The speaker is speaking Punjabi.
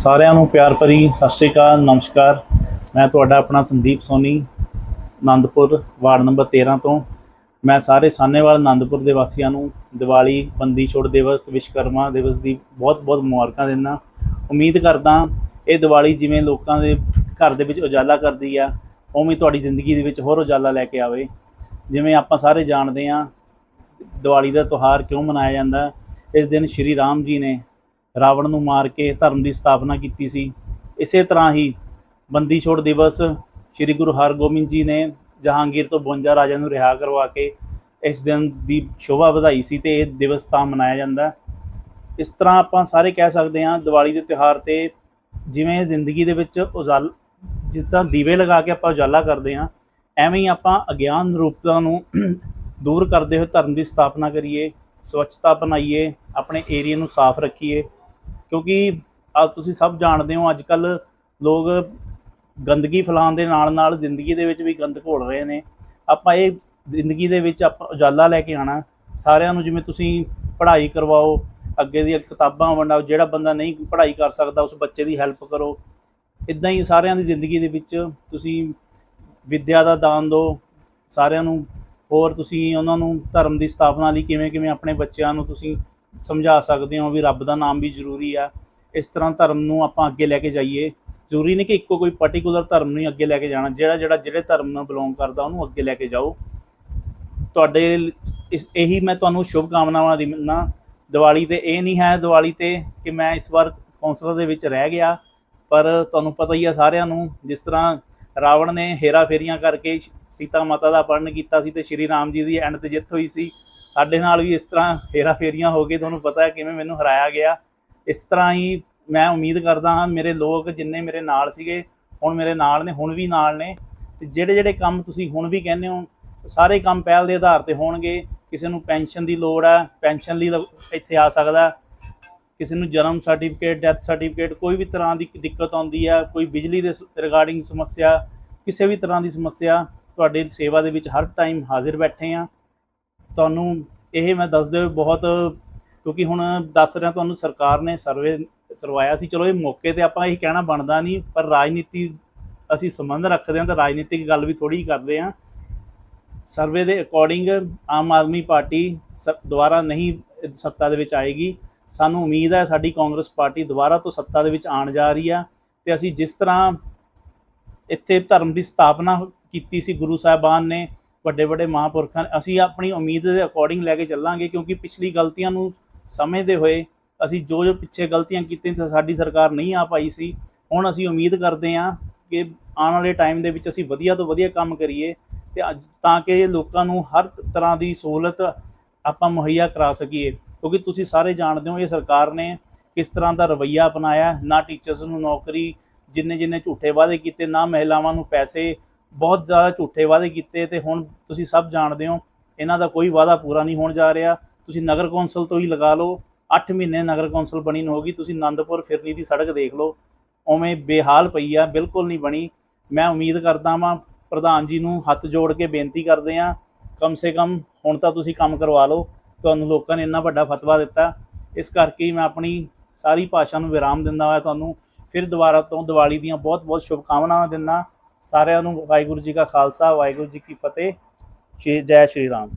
ਸਾਰਿਆਂ ਨੂੰ ਪਿਆਰ ਭਰੀ ਸਤਿ ਸ਼੍ਰੀ ਅਕਾਲ, ਨਮਸਕਾਰ। ਮੈਂ ਤੁਹਾਡਾ ਆਪਣਾ ਸੰਦੀਪ ਸੋਨੀ, ਆਨੰਦਪੁਰ, ਵਾਰਡ ਨੰਬਰ 13 ਤੋਂ। ਮੈਂ ਸਾਰੇ ਸਾਨੇਵਾਲ ਆਨੰਦਪੁਰ ਦੇ ਵਾਸੀਆਂ ਨੂੰ ਦੀਵਾਲੀ, ਬੰਦੀ ਛੋੜ ਦਿਵਸ ਤੇ ਵਿਸ਼ਵਕਰਮਾ ਦਿਵਸ ਦੀ ਬਹੁਤ-ਬਹੁਤ ਮੁਬਾਰਕਾਂ ਦਿੰਦਾ। ਉਮੀਦ ਕਰਦਾ ਇਹ ਦੀਵਾਲੀ ਜਿਵੇਂ ਲੋਕਾਂ ਦੇ ਘਰ ਦੇ ਵਿੱਚ ਉਜਾਲਾ ਕਰਦੀ ਆ, ਉਵੇਂ ਤੁਹਾਡੀ ਜ਼ਿੰਦਗੀ ਦੇ ਵਿੱਚ ਹੋਰ ਉਜਾਲਾ ਲੈ ਕੇ ਆਵੇ। ਜਿਵੇਂ ਆਪਾਂ ਸਾਰੇ ਜਾਣਦੇ ਹਾਂ, ਦੀਵਾਲੀ ਦਾ ਤਿਉਹਾਰ ਕਿਉਂ ਮਨਾਇਆ ਜਾਂਦਾ, ਇਸ ਦਿਨ ਸ਼੍ਰੀ ਰਾਮ ਜੀ ਨੇ ਰਾਵਣ ਨੂੰ ਮਾਰ ਕੇ ਧਰਮ ਦੀ ਸਥਾਪਨਾ ਕੀਤੀ ਸੀ। ਇਸੇ ਤਰ੍ਹਾਂ ਹੀ ਬੰਦੀ ਛੋੜ ਦਿਵਸ ਸ੍ਰੀ ਗੁਰੂ ਹਰਗੋਬਿੰਦ ਜੀ ਨੇ ਜਹਾਂਗੀਰ ਤੋਂ 52 ਰਾਜਿਆਂ ਨੂੰ ਰਿਹਾ ਕਰਵਾ ਕੇ ਇਸ ਦਿਨ ਦੀ ਸ਼ੋਭਾ ਵਧਾਈ ਸੀ ਤੇ ਇਹ ਦਿਵਸ ਤਾਂ ਮਨਾਇਆ ਜਾਂਦਾ ਇਸ ਤਰ੍ਹਾਂ ਆਪਾਂ ਸਾਰੇ ਕਹਿ ਸਕਦੇ ਹਾਂ, ਦੀਵਾਲੀ ਦੇ ਤਿਉਹਾਰ ਤੇ ਜਿਵੇਂ ਜ਼ਿੰਦਗੀ ਦੇ ਵਿੱਚ ਉਜਾਲ, ਜਿਸ ਤਰ੍ਹਾਂ ਦੀਵੇ ਲਗਾ ਕੇ ਆਪਾਂ ਉਜਾਲਾ ਕਰਦੇ ਹਾਂ, ਐਵੇਂ ਹੀ ਆਪਾਂ ਅਗਿਆਨ ਰੂਪਤਾ ਨੂੰ ਦੂਰ ਕਰਦੇ ਹੋਏ ਧਰਮ ਦੀ ਸਥਾਪਨਾ ਕਰੀਏ, ਸਵੱਛਤਾ ਬਣਾਈਏ ਆਪਣੇ ਏਰੀਆ ਨੂੰ ਸਾਫ਼ ਰੱਖੀਏ ਕਿਉਂਕਿ ਆ ਤੁਸੀਂ ਸਭ ਜਾਣਦੇ ਹੋ ਅੱਜ ਕੱਲ ਲੋਕ ਗੰਦਗੀ ਫੈਲਾਉਣ ਦੇ ਨਾਲ ਨਾਲ ਜ਼ਿੰਦਗੀ ਦੇ ਵਿੱਚ ਵੀ ਗੰਦ ਘੋਲ ਰਹੇ ਨੇ। ਆਪਾਂ ਇਹ ਜ਼ਿੰਦਗੀ ਦੇ ਵਿੱਚ ਆਪਾਂ ਉਜਾਲਾ ਲੈ ਕੇ ਆਣਾ ਸਾਰਿਆਂ ਨੂੰ ਜਿਵੇਂ ਤੁਸੀਂ ਪੜ੍ਹਾਈ ਕਰਵਾਓ, ਅੱਗੇ ਦੀਆਂ ਕਿਤਾਬਾਂ ਵੰਡਾਓ, ਜਿਹੜਾ ਬੰਦਾ ਨਹੀਂ ਪੜ੍ਹਾਈ ਕਰ ਸਕਦਾ, ਉਸ ਬੱਚੇ ਦੀ ਹੈਲਪ ਕਰੋ। ਇਦਾਂ ਹੀ ਸਾਰਿਆਂ ਦੀ ਜ਼ਿੰਦਗੀ ਦੇ ਵਿੱਚ ਤੁਸੀਂ ਵਿੱਦਿਆ ਦਾ ਦਾਨ ਦਿਓ। ਸਾਰਿਆਂ ਨੂੰ ਹੋਰ ਤੁਸੀਂ ਉਹਨਾਂ ਨੂੰ ਧਰਮ ਦੀ ਸਥਾਪਨਾ ਲਈ ਕਿਵੇਂ ਕਿਵੇਂ ਆਪਣੇ ਬੱਚਿਆਂ ਨੂੰ ਤੁਸੀਂ ਸਮਝਾ ਸਕਦੇ ਹੋ ਵੀ ਰੱਬ ਦਾ ਨਾਮ ਵੀ ਜ਼ਰੂਰੀ ਆ। ਇਸ ਤਰ੍ਹਾਂ ਧਰਮ ਨੂੰ ਆਪਾਂ ਅੱਗੇ ਲੈ ਕੇ ਜਾਈਏ। ਜ਼ਰੂਰੀ ਨਹੀਂ ਕਿ ਇੱਕੋ ਕੋਈ ਪਾਰਟਿਕੂਲਰ ਧਰਮ ਨੂੰ ਹੀ ਅੱਗੇ ਲੈ ਕੇ ਜਾਣਾ। ਜਿਹੜਾ ਜਿਹੜਾ, ਜਿਹੜੇ ਧਰਮ ਨਾਲ ਬਿਲੋਂਗ ਕਰਦਾ, ਉਹਨੂੰ ਅੱਗੇ ਲੈ ਕੇ ਜਾਓ। ਤੁਹਾਡੇ ਇਸ, ਇਹੀ ਮੈਂ ਤੁਹਾਨੂੰ ਸ਼ੁਭ ਕਾਮਨਾਵਾਂ ਦਿੰਦਾ ਦੀਵਾਲੀ ਤੇ ਇਹ ਨਹੀਂ ਹੈ ਦੀਵਾਲੀ ਤੇ ਕਿ ਮੈਂ ਇਸ ਵਾਰ ਕੌਂਸਲਰ ਦੇ ਵਿੱਚ ਰਹਿ ਗਿਆ। ਪਰ ਤੁਹਾਨੂੰ ਪਤਾ ਹੀ ਆ ਸਾਰਿਆਂ ਨੂੰ, ਜਿਸ ਤਰ੍ਹਾਂ ਰਾਵਣ ਨੇ ਹੇਰਾ ਫੇਰੀਆਂ ਕਰਕੇ ਸੀਤਾ ਮਾਤਾ ਦਾ ਅਪਹਰਨ ਕੀਤਾ ਸੀ ਤੇ ਸ਼੍ਰੀ ਰਾਮ ਜੀ ਦੀ ਐਂਡ ਤੇ ਜਿੱਤ ਹੋਈ ਸੀ। ਸਾਡੇ ਨਾਲ ਵੀ ਇਸ ਤਰ੍ਹਾਂ ਹੇਰਾ ਫੇਰੀਆਂ ਹੋ ਗਏ ਤੁਹਾਨੂੰ ਪਤਾ ਹੈ ਕਿਵੇਂ ਮੈਨੂੰ ਹਰਾਇਆ ਗਿਆ। ਇਸ ਤਰ੍ਹਾਂ ਹੀ ਮੈਂ ਉਮੀਦ ਕਰਦਾ ਹਾਂ ਮੇਰੇ ਲੋਕ ਜਿੰਨੇ ਮੇਰੇ ਨਾਲ ਸੀਗੇ, ਹੁਣ ਮੇਰੇ ਨਾਲ ਨੇ, ਹੁਣ ਵੀ ਨਾਲ ਨੇ। ਤੇ ਜਿਹੜੇ ਜਿਹੜੇ ਕੰਮ ਤੁਸੀਂ ਹੁਣ ਵੀ ਕਹਿੰਦੇ ਹੋ, ਸਾਰੇ ਕੰਮ ਪਹਿਲ ਦੇ ਆਧਾਰ ਤੇ ਹੋਣਗੇ। ਕਿਸੇ ਨੂੰ ਪੈਨਸ਼ਨ ਦੀ ਲੋੜ ਹੈ, ਪੈਨਸ਼ਨ ਲਈ ਲ- ਇੱਥੇ ਆ ਸਕਦਾ ਕਿਸੇ ਨੂੰ ਜਨਮ ਸਰਟੀਫਿਕੇਟ, ਡੈਥ ਸਰਟੀਫਿਕੇਟ, ਕੋਈ ਵੀ ਤਰ੍ਹਾਂ ਦੀ ਦਿੱਕਤ ਆਉਂਦੀ ਹੈ, ਕੋਈ ਬਿਜਲੀ ਦੇ ਰਿਗਾਰਡਿੰਗ ਸਮੱਸਿਆ, ਕਿਸੇ ਵੀ ਤਰ੍ਹਾਂ ਦੀ ਸਮੱਸਿਆ, ਤੁਹਾਡੇ ਸੇਵਾ ਦੇ ਵਿੱਚ ਹਰ ਟਾਈਮ ਹਾਜ਼ਰ ਬੈਠੇ ਆ ਤੁਹਾਨੂੰ ਇਹ ਮੈਂ ਦੱਸ ਦਿਓ ਬਹੁਤ, ਕਿਉਂਕਿ ਹੁਣ ਦੱਸ ਰਿਹਾ ਤੁਹਾਨੂੰ ਸਰਕਾਰ ਨੇ ਸਰਵੇ ਕਰਵਾਇਆ ਸੀ। ਚਲੋ ਇਹ ਮੌਕੇ ਤੇ ਆਪਾਂ ਇਹ ਕਹਿਣਾ ਬਣਦਾ ਨਹੀਂ, ਪਰ ਰਾਜਨੀਤੀ ਅਸੀਂ ਸੰਬੰਧ ਰੱਖਦੇ ਹਾਂ ਤਾਂ ਰਾਜਨੀਤਿਕ ਗੱਲ ਵੀ ਥੋੜੀ ਕਰਦੇ ਹਾਂ। ਸਰਵੇ ਦੇ ਅਕੋਰਡਿੰਗ ਆਮ ਆਦਮੀ ਪਾਰਟੀ ਸ- ਦੁਬਾਰਾ ਨਹੀਂ ਸੱਤਾ ਦੇ ਵਿੱਚ ਆਏਗੀ। ਸਾਨੂੰ ਉਮੀਦ ਹੈ ਸਾਡੀ ਕਾਂਗਰਸ ਪਾਰਟੀ ਦੁਬਾਰਾ ਤੋਂ ਸੱਤਾ ਦੇ ਵਿੱਚ ਆਉਣ ਜਾ ਰਹੀ ਆ ਤੇ ਅਸੀਂ ਜਿਸ ਤਰ੍ਹਾਂ ਇੱਥੇ ਧਰਮ ਦੀ ਸਥਾਪਨਾ ਕੀਤੀ ਸੀ ਗੁਰੂ ਸਾਹਿਬਾਨ ਨੇ ਵੱਡੇ ਵੱਡੇ ਮਹਾਂਪੁਰਖਾਂ ਅਸੀਂ ਆਪਣੀ ਉਮੀਦ ਦੇ ਅਕੋਰਡਿੰਗ ਲੈ ਕੇ ਚੱਲਾਂਗੇ ਕਿਉਂਕਿ ਪਿਛਲੀ ਗਲਤੀਆਂ ਨੂੰ ਸਮਝਦੇ ਹੋਏ ਅਸੀਂ ਜੋ ਜੋ ਪਿੱਛੇ ਗਲਤੀਆਂ ਕੀਤੀਆਂ ਤਾਂ ਸਾਡੀ ਸਰਕਾਰ ਨਹੀਂ ਆ ਪਾਈ ਸੀ। ਹੁਣ ਅਸੀਂ ਉਮੀਦ ਕਰਦੇ ਹਾਂ ਕਿ ਆਉਣ ਵਾਲੇ ਟਾਈਮ ਦੇ ਵਿੱਚ ਅਸੀਂ ਵਧੀਆ ਤੋਂ ਵਧੀਆ ਕੰਮ ਕਰੀਏ ਤੇ ਅੱਜ- ਤਾਂ ਕਿ ਲੋਕਾਂ ਨੂੰ ਹਰ ਤਰ੍ਹਾਂ ਦੀ ਸਹੂਲਤ ਆਪਾਂ ਮੁਹੱਈਆ ਕਰਾ ਸਕੀਏ। ਕਿਉਂਕਿ ਤੁਸੀਂ ਸਾਰੇ ਜਾਣਦੇ ਹੋ ਇਹ ਸਰਕਾਰ ਨੇ ਕਿਸ ਤਰ੍ਹਾਂ ਦਾ ਰਵੱਈਆ ਅਪਣਾਇਆ, ਨਾ ਟੀਚਰਸ ਨੂੰ ਨੌਕਰੀ ਜਿੰਨੇ ਜਿੰਨੇ ਝੂਠੇ ਵਾਅਦੇ ਕੀਤੇ, ਨਾ ਮਹਿਲਾਵਾਂ ਨੂੰ ਪੈਸੇ ਬਹੁਤ ਜ਼ਿਆਦਾ ਝੂਠੇ ਵਾਅਦੇ ਕੀਤੇ ਤੇ ਹੁਣ ਤੁਸੀਂ ਸਭ ਜਾਣਦੇ ਹੋ, ਇਹਨਾਂ ਦਾ ਕੋਈ ਵਾਅਦਾ ਪੂਰਾ ਨਹੀਂ ਹੋਣ ਜਾ ਰਿਹਾ। ਤੁਸੀਂ ਨਗਰ ਕੌਂਸਲ ਤੋਂ ਹੀ ਲਗਾ ਲਓ 8 ਮਹੀਨੇ ਨਗਰ ਕੌਂਸਲ ਬਣੀ ਨੂੰ ਹੋਗੀ, ਤੁਸੀਂ ਆਨੰਦਪੁਰ ਫਿਰਨੀ ਦੀ ਸੜਕ ਦੇਖ ਲਓ। ਉਵੇਂ ਬੇਹਾਲ ਪਈ ਆ, ਬਿਲਕੁਲ ਨਹੀਂ ਬਣੀ। ਮੈਂ ਉਮੀਦ ਕਰਦਾ ਵਾਂ, ਪ੍ਰਧਾਨ ਜੀ ਨੂੰ ਹੱਥ ਜੋੜ ਕੇ ਬੇਨਤੀ ਕਰਦੇ ਆ, ਕਮ ਸੇ ਕਮ ਹੁਣ ਤਾਂ ਤੁਸੀਂ ਕੰਮ ਕਰਵਾ ਲਓ। ਤੁਹਾਨੂੰ ਲੋਕਾਂ ਨੇ ਇੰਨਾ ਵੱਡਾ ਫਤਵਾ ਦਿੱਤਾ। ਇਸ ਕਰਕੇ ਹੀ ਮੈਂ ਆਪਣੀ ਸਾਰੀ ਭਾਸ਼ਾ ਨੂੰ ਵਿਰਾਮ ਦਿੰਦਾ ਹੋਇਆ ਤੁਹਾਨੂੰ। ਫਿਰ ਦੁਬਾਰਾ ਤੋਂ ਦੀਵਾਲੀ ਦੀਆਂ ਬਹੁਤ ਬਹੁਤ ਸ਼ੁਭਕਾਮਨਾਵਾਂ ਦਿੰਦਾ। ਸਾਰਿਆਂ ਨੂੰ ਵਾਹਿਗੁਰੂ ਜੀ ਕਾ ਖਾਲਸਾ ਵਾਹਿਗੁਰੂ ਜੀ ਕੀ ਫਤਿਹ ਜੈ ਸ਼੍ਰੀ ਰਾਮ।